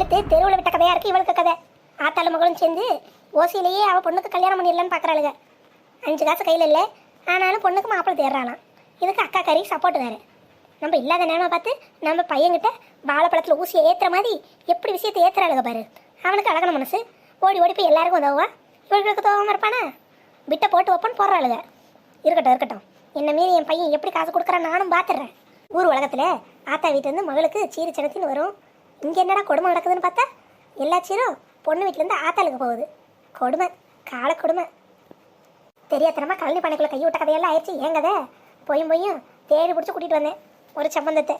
வெளுத்து தெருவில் விட்ட கதையாக இருக்குது இவளுக்கு கதை. ஆத்தாளு மகளும் சேர்ந்து ஓசியிலேயே அவள் பொண்ணுக்கு கல்யாணம் பண்ணிடலான்னு பார்க்குறாளுங்க அஞ்சு காசு கையில் இல்லை ஆனாலும் பொண்ணுக்கு மாப்பிள்ளை தேடுறானா இதுக்கு அக்கா கறி சப்போர்ட் வேறு. நம்ம இல்லாத நேரமாக பார்த்து நம்ம பையன்கிட்ட வாழைப்பழத்தில் ஊசியை ஏற்றுற மாதிரி எப்படி விஷயத்தை ஏற்றுறாளுங்க பாரு. அவனுக்கு அழகான மனசு. ஓடி ஓடி போய் எல்லாருக்கும் உதவுவா. இவர்களுக்கு உதவாம இருப்பானா? விட்டை போட்டு வைப்பன்னு போடுறாளுங்க இருக்கட்டும் இருக்கட்டும். என்ன மீறி என் பையன் எப்படி காசு கொடுக்குறான் நானும் பார்த்துடுறேன் ஊர் உலகத்தில் ஆத்தா வீட்டிலேருந்து மகளுக்கு சீரி சனத்தின்னு வரும். இங்கே என்னடா கொடுமை நடக்குதுன்னு பார்த்தா எல்லா சீரும் பொண்ணு வீட்டிலேருந்து ஆத்தாளுக்கு போகுது. கொடுமை கால கொடுமை. தெரியாதனமா கழனி பண்ணைக்குள்ள கை விட்ட கதையெல்லாம் ஆயிடுச்சு. ஏன் கதை? பொய்யும் பொய்யும் தேடி பிடிச்சி கூட்டிகிட்டு வந்தேன். ஒரு சம்பந்தத்தை.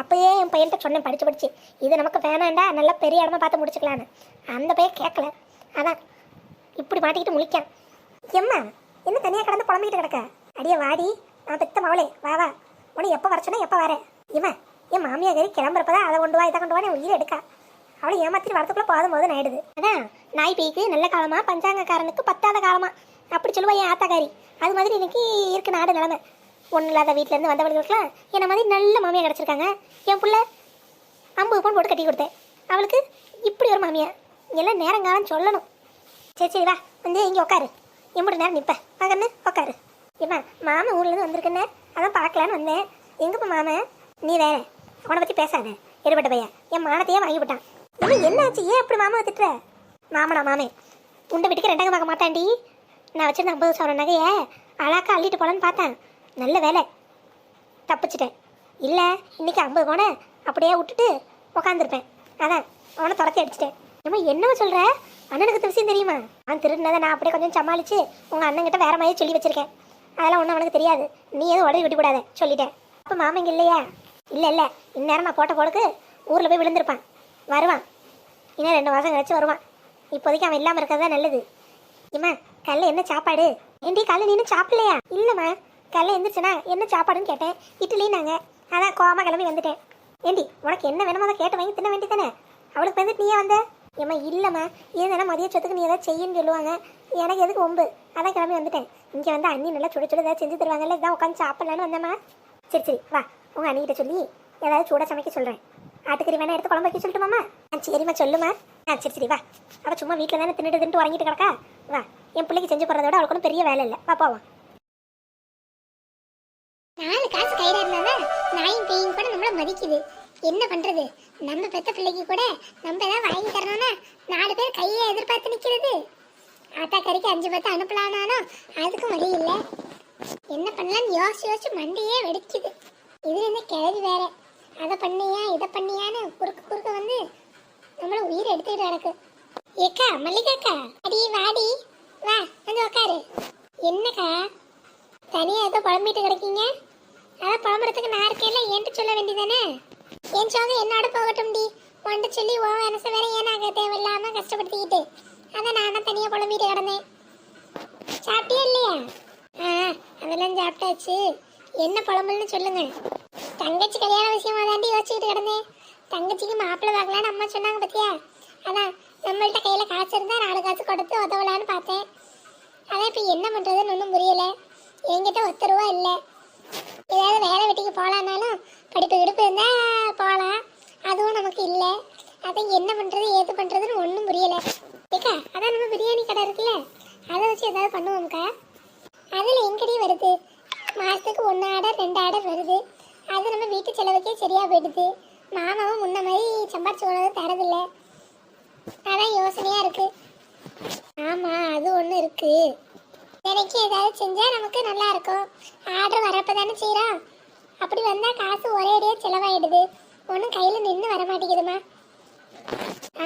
அப்பயே என் பையன்கிட்ட சொன்னேன் படித்து படிச்சு. இது நமக்கு வேணாண்டா நல்லா பெரிய இடமா பார்த்து முடிச்சுக்கலான்னு. அந்த பையன் கேட்கல. அதான் இப்படி மாட்டிக்கிட்டு முழிக்கான் எம்மா என்ன தனியாக கடந்து புலம்பிக்கிட்டு கிடக்க? அடியே வாடி நான் பெத்த மவளே. வா வா. உனக்கு எப்போ வர சொன்னா எப்போ வரேன். இவன் என் மாமியா கறி கிளம்புறப்பதான் அதை கொண்டு வா இதை கொண்டு வா என் உயிரை எடுக்கா. அவளை ஏமாத்திட்டு வரத்துக்குள்ள போதும் போதும் ஆயிடுது அதான் நாய் பேய்க்கு நல்ல காலமா பஞ்சாங்கக்காரனுக்கு பத்தாத காலமா. அப்படி சொல்லுவா என் ஆத்தாக்காரி அது மாதிரி இன்னைக்கு இருக்கு நாடு நிலமை. ஒன்றும் இல்லாத வீட்டிலேருந்து வந்தவர்களுக்குலாம் என்னை மாதிரி நல்ல மாமியா கிடச்சிருக்காங்க. என் பிள்ளை ஐம்பது பவுன் போட்டு கட்டி கொடுத்தேன். அவளுக்கு இப்படி ஒரு மாமியா. எல்லாம் நேரங்காலம் சொல்லணும். சரி சரி வா. வந்து இங்கே உட்காரு எம்பிட்டு நேரம் நிற்பேன் மகன்னு உட்காரு ஏம்மா மாமன் ஊர்லேருந்து வந்திருக்கேன்னு. அதான் பார்க்கலான்னு வந்தேன். எங்கப்பா மாமன்? நீ வேற. அவனை பற்றி பேசாத எடுபட்ட பையன். என் மானத்தையே வாங்கி விட்டான். இவன் என்ன ஆச்சு ஏன் அப்படி மாமா திட்டுற? மாமனா மாமே. உண்டை வீட்டுக்கு ரெண்டாங்க பார்க்க மாட்டான்டி. நான் வச்சிருந்த ஐம்பது சவரம் நகையை அழாக்கா அள்ளிட்டு போகலான்னு பார்த்தேன். நல்ல வேலை. தப்பிச்சிட்டேன். இல்லை இன்னைக்கு ஐம்பது போன அப்படியே விட்டுட்டு உக்காந்துருப்பேன். அதான் அவனை துரத்தி அடிச்சிட்டேன். நம்ம என்னவோ சொல்கிற அண்ணனுக்கு இந்த தெரியுமா? அவன் திருடினதை நான் அப்படியே கொஞ்சம் சமாளித்து உங்கள் அண்ணன்கிட்ட வேறு மாதிரி சொல்லி வச்சுருக்கேன். அதெல்லாம் ஒன்றும் அவனுக்கு தெரியாது. நீ எதுவும் உடனே விட்டு விடாத சொல்லிட்டேன். அப்போ மாமங்க இல்லையா? இல்லை இல்லை. இந்நேரம் நான் போட்ட போடுக்கு ஊரில் போய் விழுந்திருப்பான். வருவான். இன்னும் ரெண்டு மாதம் கழிச்சு வருவான். இப்போதைக்கு அவன் இல்லாமல் இருக்கிறது தான் நல்லது. இம்மா கல்ல என்ன சாப்பாடு? ஏண்டி காலைல நீ இன்னும் சாப்பிடலையா? இல்லைம்மா. கல்ல எந்திரிச்சனா என்ன சாப்பாடுன்னு கேட்டேன். இட்லி நாங்கள் அதான் கோமா கிளம்பி வந்துட்டேன். ஏண்டி உனக்கு என்ன வேணுமோ அதை கேட்டு வாங்கி தின்ன வேண்டியதானே அவளுக்கு வந்துட்டு நீயே வந்த. ஏம்மா இல்லைம்மா. ஏன்னா மதிய சொத்துக்கு நீ ஏதாவது செய்யுன்னு சொல்லுவாங்க. எனக்கு எதுக்கு ஒம்பு? அதான் கிளம்பி வந்துட்டேன். இங்கே வந்து அண்ணி நல்லா சுட சுட ஏதாவது செஞ்சு தருவாங்கல்ல இதான் உட்காந்து சாப்பிட்லான்னு வந்தேம்மா. சரி சரி வா. உங்கள் அண்ணிகிட்ட சொல்லி ஏதாவது சூடாக சமைக்க சொல்கிறேன் ஆட்டுக்கறி வேணா எடுத்து குழம்பு வைக்க சொல்லட்டுமாம்மா? ஆ சரிம்மா சொல்லுமா ஆ சரி சரி வா. அவள் சும்மா வீட்டில் தானே தின்னுட்டு தின்ட்டு உறங்கிட்டு கிடக்கா? வா என் பிள்ளைக்கு செஞ்சு போறத விட அவளுக்கு ஒன்றும் பெரிய வேலை இல்லை. வா போவோம். நாலு காசு கையில இருந்தா நாயும் பேயும் கூட நம்மள மதிக்குது. என்ன பண்றது? நம்ம பெத்த பிள்ளைக்கு கூட நம்ம ஏதாவது வாங்கி தரணும்னா நாலு பேர் கையை எதிர்பார்த்து நிக்கிறது. ஆத்தா கறிக்கு அஞ்சு பத்து அனுப்பலானாலும் அதுக்கும் வழி இல்லை. என்ன பண்ணலாம்னு யோசிச்சு யோசிச்சு மண்டையே வெடிக்குது. இதுல இருந்து கிளவி வேற. அதை பண்ணியா இதை பண்ணியான்னு குறுக்கு குறுக்க வந்து நம்மள உயிர் எடுத்துக்கிட்டு கிடக்கு. ஏக்கா மல்லிகாக்கா அடி வாடி. வா வந்து உக்காரு. என்னக்கா தனியா ஏதோ புலம்பிட்டு கிடக்கீங்க? அதான் புலம்புறதுக்கு நான் இருக்கேன்ல ஏன்ட்டு சொல்ல வேண்டியதானே? என் சோக என்னோட போகட்டும் டி. உன்ட்ட சொல்லி ஓ மனசு வேற ஏனாக தேவையில்லாம கஷ்டப்படுத்திக்கிட்டு. அதான் நானும் தனியாக புலம்பிட்டு கிடந்தேன். சாப்பிட்டியா இல்லையா? ஆ அதெல்லாம் சாப்பிட்டாச்சு. என்ன புலம்புன்னு சொல்லுங்க தங்கச்சி கல்யாண விஷயமா தாண்டி யோசிச்சுட்டு கிடந்தேன். தங்கச்சிக்கு மாப்பிள்ளை பார்க்கலான்னு அம்மா சொன்னாங்க பத்தியா? அதான் நம்மள்கிட்ட கையில் காசு இருந்தால் நாலு காசு கொடுத்து உதவலான்னு பார்த்தேன். அதான் இப்போ என்ன பண்ணுறதுன்னு ஒன்றும் புரியலை. என்கிட்ட ஒத்த ரூபா இல்லை. ஏதாவது வேலை வெட்டிக்கு போகலான்னாலும் படிப்பு விடுப்பு இருந்தால் போகலாம் அதுவும் நமக்கு இல்லை. அதான் என்ன பண்ணுறது ஏது பண்ணுறதுன்னு ஒன்றும் புரியலை. ஏக்கா அதான் நம்ம பிரியாணி கடை இருக்குல்ல. அதை வச்சு ஏதாவது பண்ணுவோம்க்கா. அதில் எங்கடி வருது? மாதத்துக்கு ஒன்று ஆடை ரெண்டு ஆடை வருது. அது நம்ம வீட்டு செலவுக்கே சரியாக போயிடுது. மாமாவும் முன்ன மாதிரி சம்பாரிச்சு கொண்டு தரதில்ல. அதான் யோசனையாக இருக்குது ஆமாம் அது ஒன்று இருக்குது எனக்கு ஏதாவது செஞ்சால் நமக்கு நல்லா இருக்கும். ஆர்டர் வரப்போ தானே செய்கிறோம் அப்படி வந்தால் காசு ஒரே அடியாக செலவாயிடுது. ஒன்றும் கையில் நின்று வர மாட்டேங்குதுமா.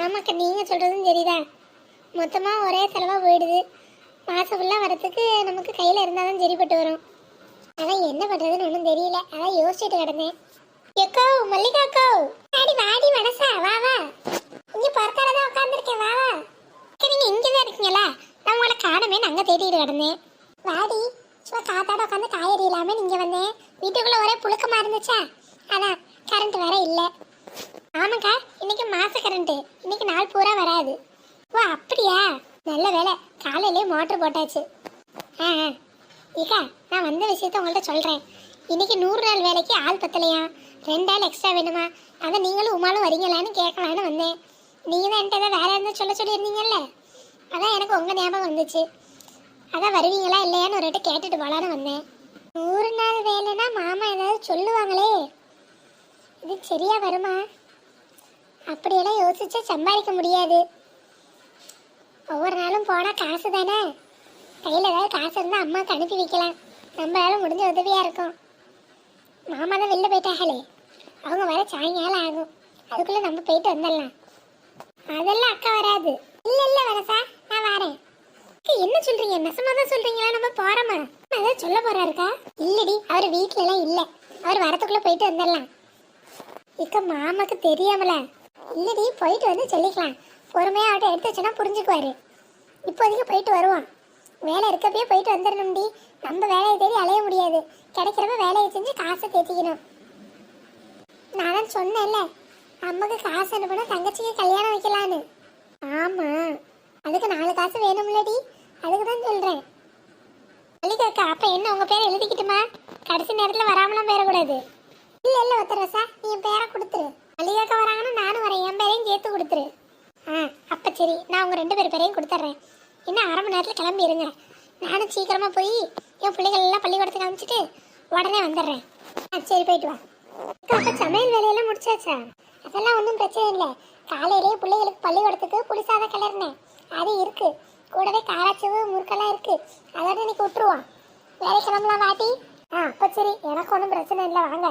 ஆமாக்கா நீங்கள் சொல்கிறதும் சரிதான். மொத்தமாக ஒரே செலவாக போயிடுது. மாதம் ஃபுல்லாக வரத்துக்கு நமக்கு கையில் இருந்தால் தான் சரிப்பட்டு வரும். அதான் என்ன பண்ணுறதுன்னு ஒன்றும் தெரியல. அதான் யோசிச்சுட்டு கிடந்தேன். எக்கோ மல்லிகாக்கோ வாடி வாடி மனசா. வா வா. இங்க பொறுத்தால தான் உட்காந்துருக்கேன் வா வா. நீங்க இங்கே தான் இருக்கீங்களா நான் உங்களை காணமே அங்க தேடிட்டு கிடந்தேன். வாடி சும்மா காத்தாட உட்காந்து காய்கறி இல்லாம நீங்க வந்தேன். வீட்டுக்குள்ள ஒரே புழுக்கமா இருந்துச்சா? அதான் கரண்ட் வேற இல்ல. ஆமாக்கா இன்னைக்கு மாச கரண்ட் இன்னைக்கு நாள் பூரா வராது. ஓ அப்படியா? நல்ல வேலை காலையிலே மோட்டர் போட்டாச்சு. ஆ ஆ. ஏக்கா நான் வந்த விஷயத்த உங்கள்கிட்ட சொல்கிறேன் இன்னைக்கு நூறு நாள் வேலைக்கு ஆள் பத்தலையா? ரெண்டு ஆள் எக்ஸ்ட்ரா வேணுமா? அதை நீங்களும் உமாலும் வரீங்களான்னு கேட்கலான்னு வந்தேன். நீங்கள் தான் என்கிட்ட ஏதாவது இருந்தால் சொல்ல சொல்லியிருந்தீங்கல்ல? அதான் எனக்கு உங்கள் ஞாபகம் வந்துச்சு. அதான் வருவீங்களா இல்லையான்னு ஒரு கேட்டுட்டு போகலான்னு வந்தேன். நூறு நாள் வேலைன்னா மாமா ஏதாவது சொல்லுவாங்களே. இது சரியா வருமா? அப்படியெல்லாம் யோசிச்சா சம்பாதிக்க முடியாது. ஒவ்வொரு நாளும் போனால் காசு தானே கையில் ஏதாவது காசு இருந்தால் அம்மாவுக்கு அனுப்பி வைக்கலாம். நம்மளால முடிஞ்ச உதவியாக இருக்கும். மாமா தான் வெளில போயிட்டாங்களே. அவங்க வர சாயங்காலம் ஆகும். அதுக்குள்ளே நம்ம போயிட்டு வந்துடலாம். அதெல்லாம் அக்கா வராது. இல்லை இல்லை வரசா நான் வரேன். அக்கா, என்ன சொல்றீங்க? நெசமா தான் சொல்றீங்களா? நம்ம போறோமா? அதான் சொல்ல போறாருக்கா? இல்லடி அவர் வீட்ல எல்லாம் இல்ல. அவர் வரத்துக்குள்ள போயிட்டு வந்துடலாம். இக்க மாமாக்கு தெரியாமல. இல்லடி போயிட்டு வந்து சொல்லிக்கலாம். பொறுமையா அவர்கிட்ட எடுத்து வச்சோன்னா புரிஞ்சுக்குவாரு. இப்போதைக்கு போயிட்டு வருவான் வேலை இருக்கப்பயே போயிட்டு வந்துடணும்டி நம்ம வேலையை தேடி அலைய முடியாது. கிடைக்கிறப்ப வேலையை செஞ்சு காசை தேத்திக்கணும். நான் தான் சொன்னேன்ல அம்மாக்கு காசு அனுப்பினா தங்கச்சிக்கு கல்யாணம் வைக்கலான்னு. ஆமா அதுக்கு நாலு காசு வேணும்லடி அதுக்கு தான் சொல்றேன். மல்லிகாக்கா அப்ப என்ன உங்க பேரை எழுதிக்கிட்டுமா? கடைசி நேரத்துல வராமலாம் பேரக்கூடாது இல்ல இல்ல ஒத்தரசா நீ என் பேரை கொடுத்துரு. மல்லிகாக்கா வராங்கன்னா நானும் வரேன். என் பேரையும் சேர்த்து கொடுத்துரு. ஆ அப்ப சரி நான் உங்க ரெண்டு பேர் பேரையும் கொடுத்துட்றேன். இன்னும் அரை மணி நேரத்தில் கிளம்பி இருங்க நானும் சீக்கிரமாக போய் என் பிள்ளைகள் எல்லாம் பள்ளிக்கூடத்துக்கு அனுப்பிச்சிட்டு உடனே வந்துடுறேன். ஆ சரி போயிட்டு வா. அக்கா, சமையல் வேலையெல்லாம் முடிச்சாச்சா? அதெல்லாம் ஒன்றும் பிரச்சனை இல்லை. காலையிலேயே பிள்ளைகளுக்கு பள்ளிக்கூடத்துக்கு புளிசாத கிளறினேன். அது இருக்கு. கூடவே காராச்சவு முறுக்கெல்லாம் இருக்கு. அதோட இன்னைக்கு விட்டுருவான் வேலை கிளம்பலாம் வாட்டி ஆ அப்போ சரி. எனக்கு ஒன்றும் பிரச்சனை இல்லை. வாங்க.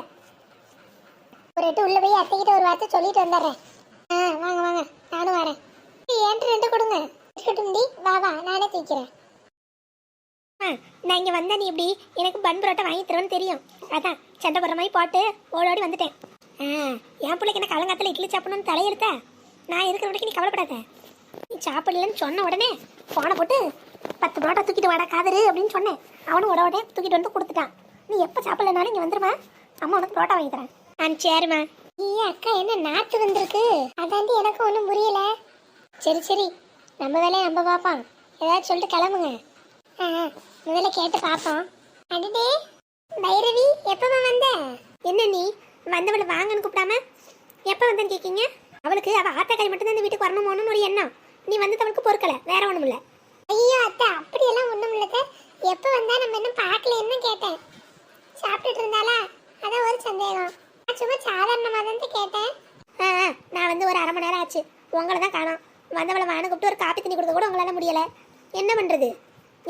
ஒரு எட்டு உள்ளே போய் அத்தைக்கிட்ட ஒரு வார்த்தை சொல்லிட்டு வந்துடுறேன். ஆ வாங்க வாங்க. நானும் வரேன். ஏன்ட்டு ரெண்டு கொடுங்க? இருக்கட்டும் டி வா வா நானே தூக்கிறேன் ஆ நான் இங்கே வந்தா நீ இப்படி எனக்கு பன் பரோட்டா வாங்கி தருவேன்னு தெரியும். அதான் சண்டை போடுற மாதிரி போட்டு ஓடோடி வந்துட்டேன். ஆ என் பிள்ளைக்கு என்ன காலங்காத்தில் இட்லி சாப்பிடணும்னு தலையெடுத்த நான் இருக்கிற வரைக்கும் நீ கவலைப்படாத. நீ சாப்பிடலன்னு சொன்ன உடனே ஃபோனை போட்டு பத்து பரோட்டா தூக்கிட்டு வாடா காதரு அப்படின்னு சொன்னேன். அவனும் உட உடனே தூக்கிட்டு வந்து கொடுத்துட்டான். நீ எப்போ சாப்பிடலனாலும் இங்கே வந்துருமா. அம்மா உனக்கு பரோட்டா வாங்கி தரேன். ஆ சரிம்மா. ஏ அக்கா என்ன நாத்து வந்திருக்கு? அதாண்டி எனக்கு ஒன்றும் புரியல. சரி சரி. நம்ம வேலையை நம்ம பார்ப்போம். ஏதாவது சொல்லிட்டு கிளம்புங்க. ஆ ஆ, முதல்ல கேட்டு பார்ப்போம். அடடே பைரவி எப்பமா வந்த? என்ன நீ வந்தவளை வாங்கன்னு கூப்பிடாம எப்போ வந்தேன்னு கேட்கீங்க அவளுக்கு அவள் ஆத்தாக்காரி மட்டும்தான் இந்த வீட்டுக்கு வரணும் போகணும்னு ஒரு எண்ணம். நீ வந்து அவளுக்கு பொறுக்கலை வேற ஒன்றும் இல்லை. ஐயோ அத்தை அப்படியெல்லாம் ஒன்றும் இல்லைக்க. எப்போ வந்தா நம்ம இன்னும் பார்க்கலன்னு கேட்டேன். சாப்பிட்டுட்டு இருந்தாளா? அதான் ஒரு சந்தேகம். நான் சும்மா சாதாரணமாக தான் கேட்டேன் ஆ. நான் வந்து ஒரு அரை மணி நேரம் ஆச்சு. உங்களை தான் காணோம். வந்தவளை வாங்க கூப்பிட்டு ஒரு காப்பி தண்ணி கொடுக்க கூட உங்களால முடியல. என்ன பண்றது?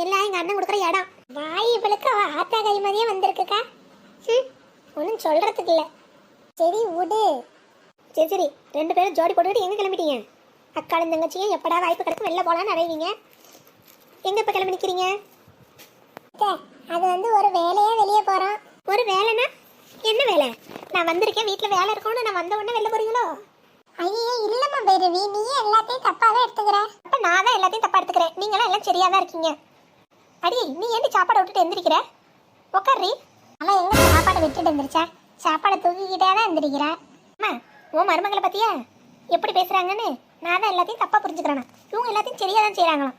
எல்லாம் எங்க அண்ணன் கொடுக்குற இடம். வாய் இவளுக்கு அவ ஆத்தா கை மாதிரியே வந்திருக்குக்கா. ம் ஒன்றும் சொல்றதுக்கு இல்லை. சரி விடு. சரி சரி. ரெண்டு பேரும் ஜோடி போட்டுக்கிட்டு எங்க கிளம்பிட்டீங்க? அக்காளும் தங்கச்சியும் எப்படா வாய்ப்பு கிடைக்கும் வெளில போகலான்னு அடைவீங்க எங்க இப்போ கிளம்பி நிற்கிறீங்க அது வந்து ஒரு வேலையே வெளியே போறோம். ஒரு வேலைனா என்ன வேலை? நான் வந்திருக்கேன் வீட்டில் வேலை இருக்கும்னு நான் வந்த உடனே வெளில போறீங்களோ? ஐயோ இல்லம்மா பைரவி நீயே எல்லாத்தையும் தப்பாவே எடுத்துக்கிற. அப்போ நான் தான் எல்லாத்தையும் தப்பா எடுத்துக்கிறேன். நீங்களாம் எல்லாம் சரியா தான் இருக்கீங்க. அடி நீ ஏன்டி சாப்பாடை விட்டுட்டு எந்திரிக்கிற? உக்காரி அவன் எங்க சாப்பாடை விட்டுட்டு இருந்துருச்சா சாப்பாடை தூக்கிக்கிட்டே தான் இருந்திருக்கிறா அம்மா உன் மருமகளை பத்தியா? எப்படி பேசுறாங்கன்னு? நான் தான் எல்லாத்தையும் தப்பா புரிஞ்சுக்கிறேன்? இவங்க எல்லாத்தையும் சரியா தான் செய்றாங்களாம்.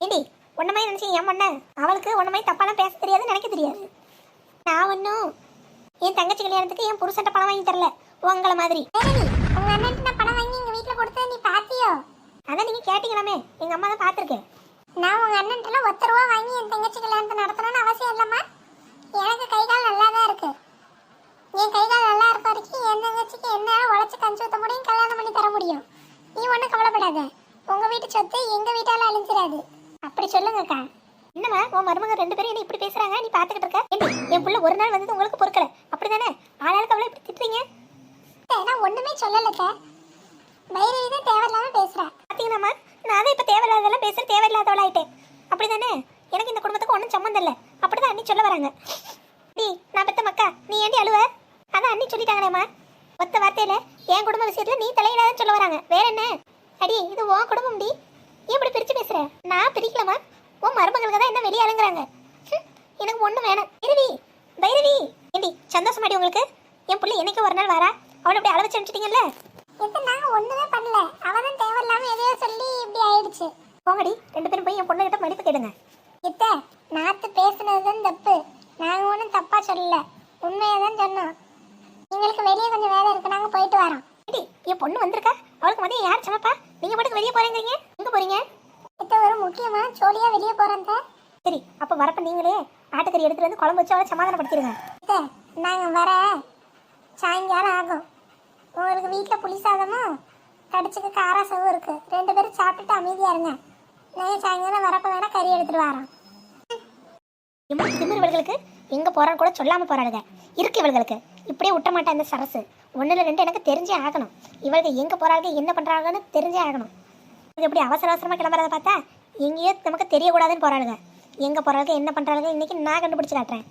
ஏண்டி உன்ன மாதிரி நினைச்சு என் பொண்ண? அவளுக்கு உன்ன மாதிரி தப்பாலாம் பேச தெரியாது நினைக்க தெரியாது. நான் ஒன்றும் என் தங்கச்சி கல்யாணத்துக்கு என் புருஷன்ட்ட பணம் வாங்கி தரல. உங்களை மாதிரி. உங்க அண்ணன் பணம் வாங்கி எங்க வீட்டுல கொடுத்தது நீ பாத்தியோ அதான் நீங்க கேட்டீங்களாமே. எங்க அம்மா தான் பார்த்துருக்கேன். நான் உங்க அண்ணன்ட்டெல்லாம் ஒத்த ரூபா வாங்கி என் தங்கச்சி கல்யாணத்தை நடத்தணும்னு அவசியம் இல்லம்மா. எனக்கு கை கால் நல்லா தான் இருக்கு. என் கை கால் நல்லா இருக்க வரைக்கும் என் தங்கச்சிக்கு என்ன உழைச்சி கஞ்சி ஊத்த முடியும் கல்யாணம் பண்ணி தர முடியும். நீ ஒன்றும் கவலைப்படாத. உங்க வீட்டு சொத்து எங்க வீட்டால அழிஞ்சிடாது அப்படி சொல்லுங்கக்கா. என்னம்மா உன் மருமக ரெண்டு பேரும் என்ன இப்படி பேசுறாங்க? நீ பார்த்துக்கிட்டு இருக்க. என் புள்ள ஒரு நாள் வந்தது உங்களுக்கு பொறுக்கல. அப்படிதானே ஆளாளுக்கு அவளை இப்படி திட்டுறீங்க? நான் ஒண்ணுமே சொல்லலக்க. பைரவி தான் தேவையில்லாம பேசுறா. பார்த்தீங்கன்னாம்மா நான் தான் இப்போ தேவையில்லாததெல்லாம் பேச தேவையில்லாதவளாயிட்டேன் அப்படிதானே? எனக்கு இந்த குடும்பத்துக்கு ஒன்றும் சம்மந்தம் இல்லை. அப்படிதான் அண்ணி சொல்ல வராங்க. டி நான் பெத்த மக்கா. நீ ஏண்டி அழுவ? அதான் அண்ணி சொல்லிட்டாங்களேம்மா ஒத்த வார்த்தையில என் குடும்ப விஷயத்துல நீ தலையிடாதன்னு சொல்ல வராங்க. வேற என்ன? அடி இது உன் குடும்பம் டி. ஏன் இப்படி பிரிச்சு பேசுற? நான் பிரிக்கலாமா உன் மருமகளுக்கு தான் என்ன வெளியே அழுங்குறாங்க. எனக்கு ஒண்ணு வேணாம். பைரவி பைரவி. ஏண்டி சந்தோஷமாடி உங்களுக்கு? என் பிள்ளை என்னைக்கு ஒரு நாள் வரா? அவளை அப்படி அளவச்சு அனுப்பிச்சிட்டீங்கல்ல? இது நாங்க ஒண்ணுமே பண்ணல. அவதான் தேவையில்லாம எதையோ சொல்லி இப்படி ஆயிடுச்சு. போங்கடி ரெண்டு பேரும் போய் என் பொண்ணு கிட்ட மடிப்பு கேளுங்க. இத்த நாத்து பேசுனதுதான் தப்பு. நாங்க ஒன்றும் தப்பா சொல்லல. உண்மையை தான் சொன்னோம். எங்களுக்கு வெளியே கொஞ்சம் வேலை இருக்கு. நாங்கள் போயிட்டு வரோம். என் பொண்ணு வந்திருக்கா? அவளுக்கு மதியம் யார் சமைப்பா? நீங்க பாட்டுக்கு வெளியே போறீங்க எங்க போறீங்க? இத்த ஒரு முக்கியமான ஜோலியாக வெளியே போகிறோம் சரி அப்ப வரப்ப நீங்களே ஆட்டுக்கறி எடுத்துட்டு வந்து குழம்பு வச்சு அவளை சமாதானப்படுத்திடுங்க. நாங்கள் வர சாயங்காலம் ஆகும். உங்களுக்கு வீட்டில் புளி சாதமும் கடிச்சுக்கு காராசவும் இருக்கு. ரெண்டு பேரும் சாப்பிட்டுட்டு அமைதியாக இருங்க. நான் சாயங்காலம் வரப்ப வேணா கறி எடுத்துட்டு வரோம் இம்மா திமிர் இவர்களுக்கு எங்க போகிறான்னு கூட சொல்லாம போறாளுங்க. இருக்கு இவர்களுக்கு இப்படியே விட்ட மாட்டேன் இந்த சரசு. ஒண்ணுல ரெண்டு எனக்கு தெரிஞ்சே ஆகணும். இவளுக்கு எங்க போறாங்க என்ன பண்றாங்கன்னு தெரிஞ்சே ஆகணும். இது எப்படி அவசர அவசரமா கிளம்புறத பார்த்தா எங்கேயோ நமக்கு தெரியக்கூடாதுன்னு போறாளுங்க. எங்க போறாளுங்க என்ன பண்றாளுங்க இன்னைக்கு நான் கண்டுபிடிச்சு காட்டுறேன்.